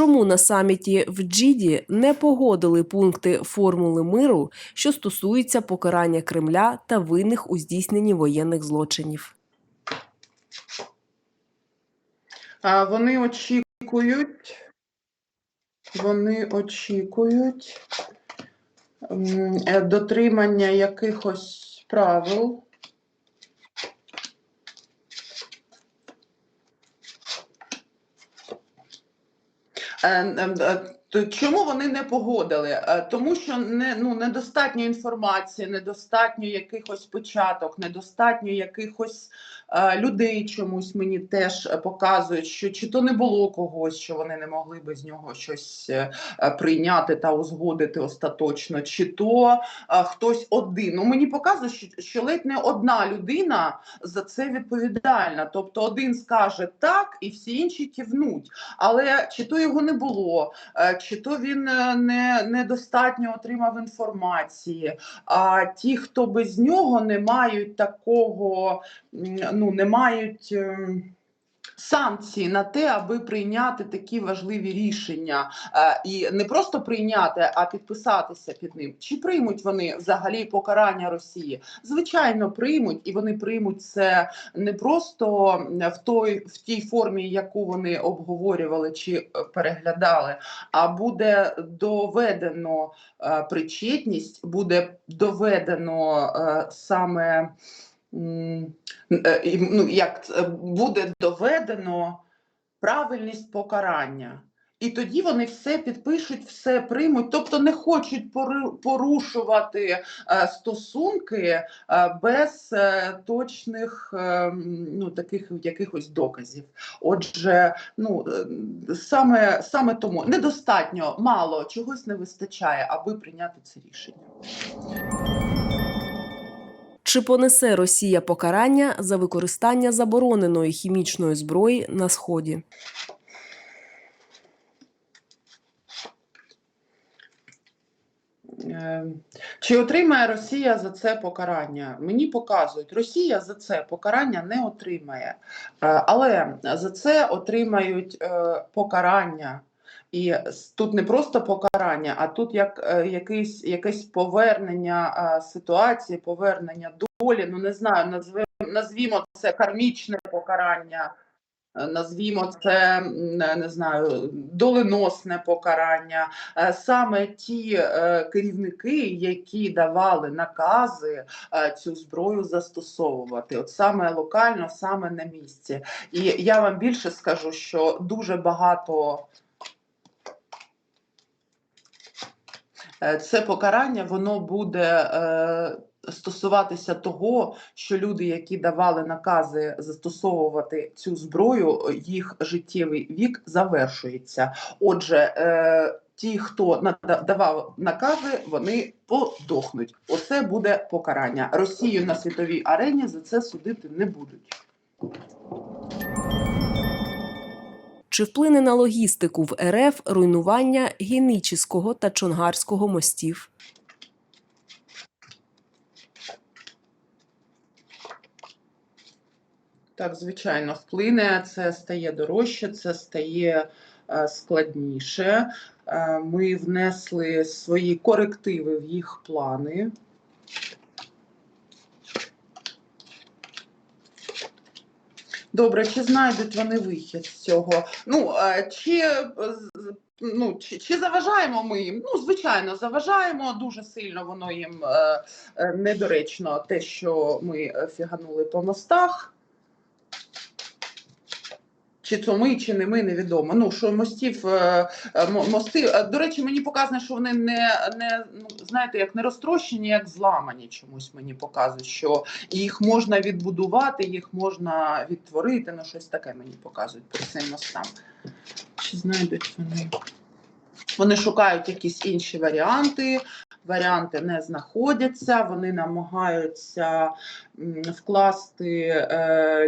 Чому на саміті в Джіді не погодили пункти формули миру, що стосуються покарання Кремля та винних у здійсненні воєнних злочинів? А вони очікують, вони очікують е, дотримання якихось правил. Е, е, е, то Чому вони не погодили? Е, Тому що не, ну, недостатньо інформації, недостатньо якихось початок, недостатньо якихось е, людей чомусь мені теж е, показують, що чи то не було когось, що вони не могли без нього щось е, е, прийняти та узгодити остаточно, чи то е, хтось один. Ну мені показує, що, що ледь не одна людина за це відповідальна. Тобто один скаже так, і всі інші кивнуть. Але чи то його не було, е, чи то він е, не недостатньо отримав інформації. А ті, хто без нього не мають такого, ну не мають. ем, Санкції на те, аби прийняти такі важливі рішення, Е, і не просто прийняти, а підписатися під ним. Чи приймуть вони взагалі покарання Росії? Звичайно, приймуть, і вони приймуть це не просто в той в тій формі, яку вони обговорювали чи е, переглядали, а буде доведено е, причетність, буде доведено саме. Е, ну, як це, буде доведено правильність покарання. І тоді вони все підпишуть, все приймуть, тобто не хочуть порушувати е, стосунки е, без е, точних е, ну, таких якихось доказів. Отже, ну е, саме, саме тому недостатньо мало чогось не вистачає, аби прийняти це рішення. Чи понесе Росія покарання за використання забороненої хімічної зброї на сході? Е, Чи отримає Росія за це покарання? Мені показують, Росія за це покарання не отримає, Е, але за це отримають е, покарання. І тут не просто покарання, а тут як е, якийсь якесь повернення ситуації, повернення долі. Ну не знаю, назвемо назвімо це кармічне покарання. Е, Назвімо це не знаю доленосне покарання. Е, Саме ті керівники, які давали накази цю зброю застосовувати, от саме локально, саме на місці. І я вам більше скажу, що дуже багато. Це покарання воно буде е, стосуватися того, що люди, які давали накази застосовувати цю зброю, їх життєвий вік завершується. Отже, е, ті, хто давав накази, вони подохнуть. Оце буде покарання. Росію на світовій арені за це судити не будуть. Чи вплине на логістику в РФ руйнування Генічіського та Чонгарського мостів? Так, звичайно, вплине, це стає дорожче, це стає е, складніше. Е, Ми внесли свої корективи в їх плани. Добре, чи знайдуть вони вихід з цього? Ну, е, чи, е, ну, чи, чи заважаємо ми їм? Ну, звичайно, заважаємо дуже сильно воно їм е, недоречно те, що ми фіганули по мостах. Чи то ми, чи не ми, невідомо. Ну, що мостів, е, е, мо- мости, е, до речі, мені показано, що вони не, не ну, знаєте, як не розтрощені, як зламані чомусь мені показують, що їх можна відбудувати, їх можна відтворити, ну щось таке мені показують по цим мостам. Чи знайдуть вони? Вони шукають якісь інші варіанти. Варіанти не знаходяться, вони намагаються вкласти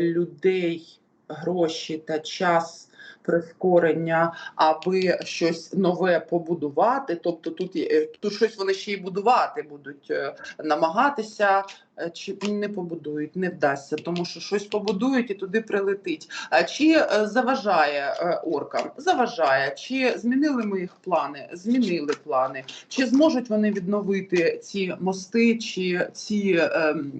людей, гроші та час прискорення, аби щось нове побудувати. Тобто тут, є- тут щось вони ще й будувати будуть е, намагатися. е, Чи не побудують, не вдасться, тому що щось побудують і туди прилетить. А чи е, заважає е, оркам? Заважає. Чи змінили ми їх плани? Змінили плани. Чи зможуть вони відновити ці мости, чи ці ем,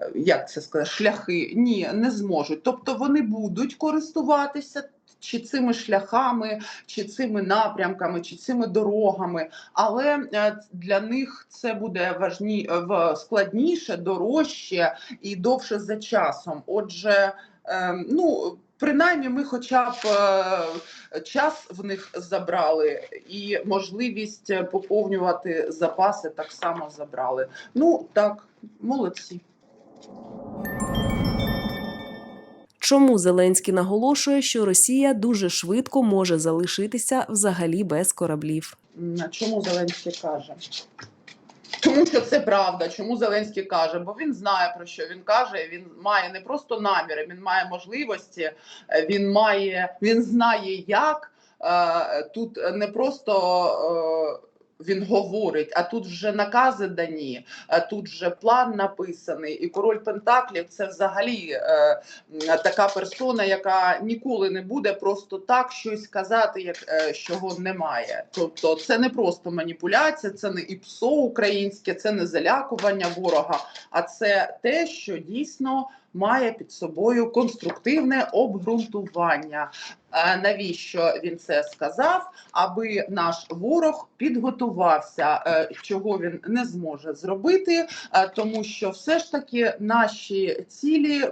е, як це сказати, шляхи? Ні, не зможуть. Тобто вони будуть користуватися. Чи цими шляхами, чи цими напрямками, чи цими дорогами, але е, для них це буде важні е, складніше, дорожче і довше за часом. Отже, ем, ну принаймні, ми, хоча б е, час в них забрали, і можливість поповнювати запаси так само забрали. Ну так, молодці. Чому Зеленський наголошує, що Росія дуже швидко може залишитися взагалі без кораблів? Чому Зеленський каже? Тому що це правда. Чому Зеленський каже? Бо він знає про що він каже. Він має не просто наміри, він має можливості, е, він має, він знає, як Е, тут не просто. Він говорить, а тут вже накази дані, а тут вже план написаний, і король Пентаклів це взагалі е, така персона, яка ніколи не буде просто так щось казати, як е, чого немає. Тобто, це не просто маніпуляція, це не іпсо українське, це не залякування ворога, а це те, що дійсно має під собою конструктивне обґрунтування. Е, Навіщо він це сказав? Аби наш ворог підготувався, е, чого він не зможе зробити, е, тому що все ж таки наші цілі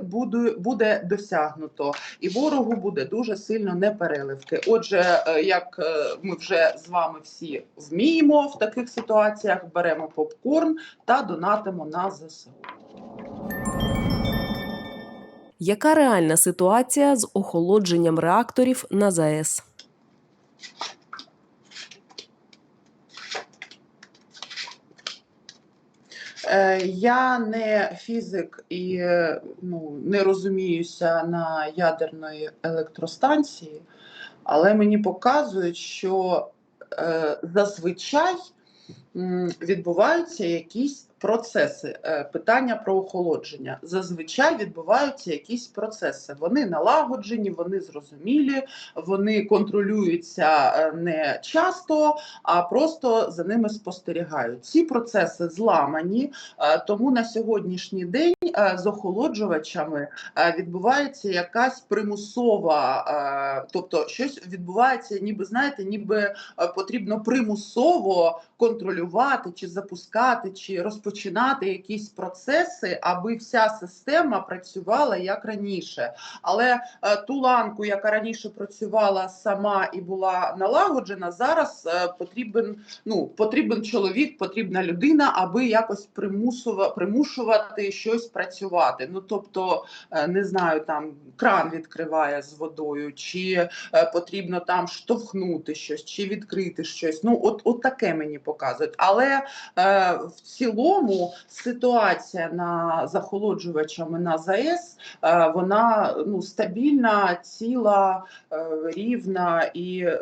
буде, досягнуто, і ворогу буде дуже сильно непереливки. Отже, як ми вже з вами всі вміємо в таких ситуаціях, беремо попкорн та донатимо на ЗСУ. Яка реальна ситуація з охолодженням реакторів на ЗАЕС? Е, Я не фізик і е, ну, не розуміюся на ядерної електростанції, але мені показують, що е, зазвичай відбуваються якісь процеси. Е, Питання про охолодження. Зазвичай відбуваються якісь процеси. Вони налагоджені, вони зрозумілі, вони контролюються е, не часто, а просто за ними спостерігають. Ці процеси зламані, е, тому на сьогоднішній день з охолоджувачами відбувається якась примусова, тобто щось відбувається, ніби знаєте, ніби потрібно примусово контролювати чи запускати, чи розпочинати якісь процеси, аби вся система працювала як раніше. Але е, ту ланку, яка раніше працювала сама і була налагоджена, зараз е, потрібен ну потрібен чоловік, потрібна людина, аби якось примушувати щось працювати. Ну тобто, е, не знаю, там кран відкриває з водою, чи е, потрібно там штовхнути щось, чи відкрити щось. Ну, от, от таке мені показують. Але е, в цілому ситуація на захолоджувачами на ЗАЕС е, вона ну стабільна, ціла, е, рівна і е,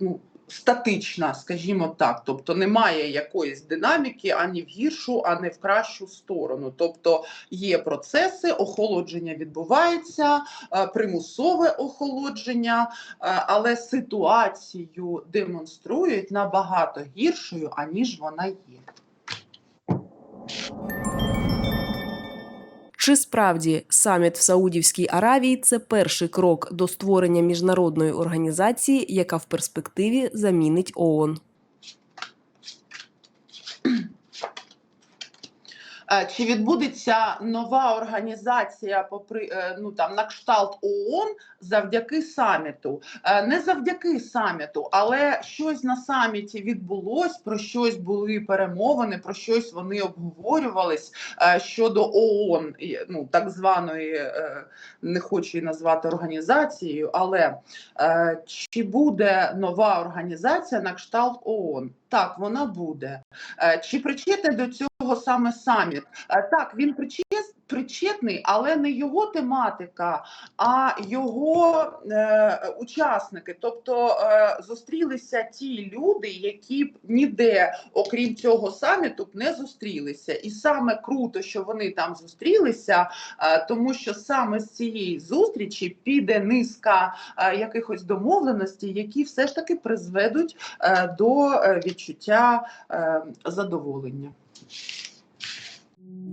ну. Статична, скажімо так, тобто немає якоїсь динаміки ані в гіршу, ані в кращу сторону. Тобто є процеси, охолодження відбувається, примусове охолодження, але ситуацію демонструють набагато гіршою, аніж вона є. Чи справді саміт в Саудівській Аравії це перший крок до створення міжнародної організації, яка в перспективі замінить ООН? Е, Чи відбудеться нова організація попри е, ну там на кшталт ООН завдяки саміту? Е, Не завдяки саміту, але щось на саміті відбулось, про щось були перемовини, про щось вони обговорювались е, щодо ООН, ну так званої, е, не хочу її назвати організацією, але чи буде нова організація на кшталт ООН? Так, вона буде. Чи причетний до цього саме саміт? Так, він причес- причетний, але не його тематика, а його е, учасники. Тобто е, зустрілися ті люди, які б ніде, окрім цього саміту, б не зустрілися. І саме круто, що вони там зустрілися, е, тому що саме з цієї зустрічі піде низка е, якихось домовленостей, які все ж таки призведуть е, до е, відчуття е, задоволення.